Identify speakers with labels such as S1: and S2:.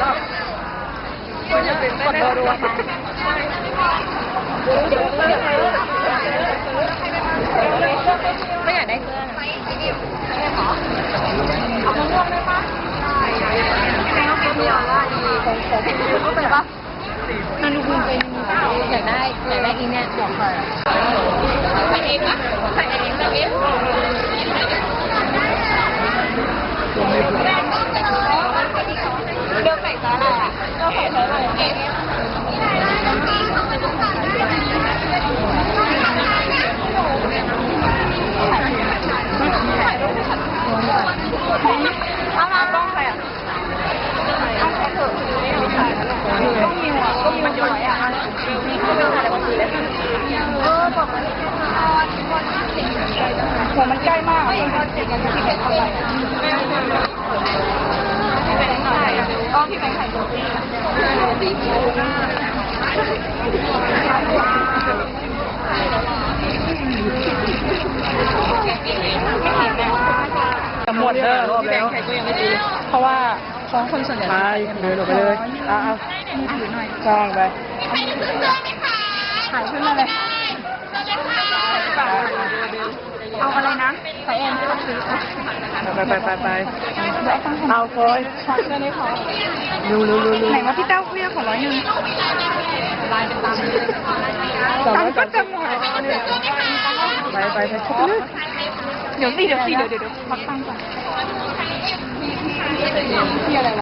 S1: กดเบอร์ดูค่ะไม่อยากได้เสื้อเอามะม่วงได้ปะได้เอาเสื้อว่าดีของของเข้าไปปะนันคุณเป็นอยากได้อยากได้อีเนี่ยบอกใครใส่เองปะใส่เองใส่เอง เดินไปซ้ายอะเดินไปซ้ายเลยเอามาบ้องไปอะเอาแค่เถอะต้องมีหัวต้องมีหัวอะมีข้าวเป็นอะไรบางทีเลยเออบอกมาหัวมันใกล้มากมันก็ติดกันที่เป็นอะไรพี่แบงค์ถ่ายอ๋อพี่แบงค์ถ่ายตัวพี่ จะหมดเด้อพี่แบงค์ถ่ายก็ยังไม่ดีเพราะว่าของคนส่วนใหญ่
S2: ไปเดินออกไปเลยอะเอา
S1: มือถือหน่อย
S2: สร้างไป
S1: ถ่ายขึ้นมาเลย เอาอะไรนะใส่เอ็นที่เราซื้อ
S2: ไปไปไปไป
S1: เดี๋ยวฟัง
S2: เอาฟอย
S1: ขอเงินได้ขอ
S2: เร็วเร็วเร็วเร็ว
S1: ไหนว่าพี่เต้าพี่ขอร้อยหนึ่งลายเป็นตาม
S2: สอง
S1: ตั
S2: ร้
S1: ง
S2: อย
S1: ก็
S2: สาม
S1: จะ
S2: สิบ
S1: หมด
S2: ไปไปไปชุบเลย
S1: เดี๋ยวสิเดี๋ยวสิเดี๋ยวเดี๋ยวพักตังค์ก่อนพี่อะไรวะ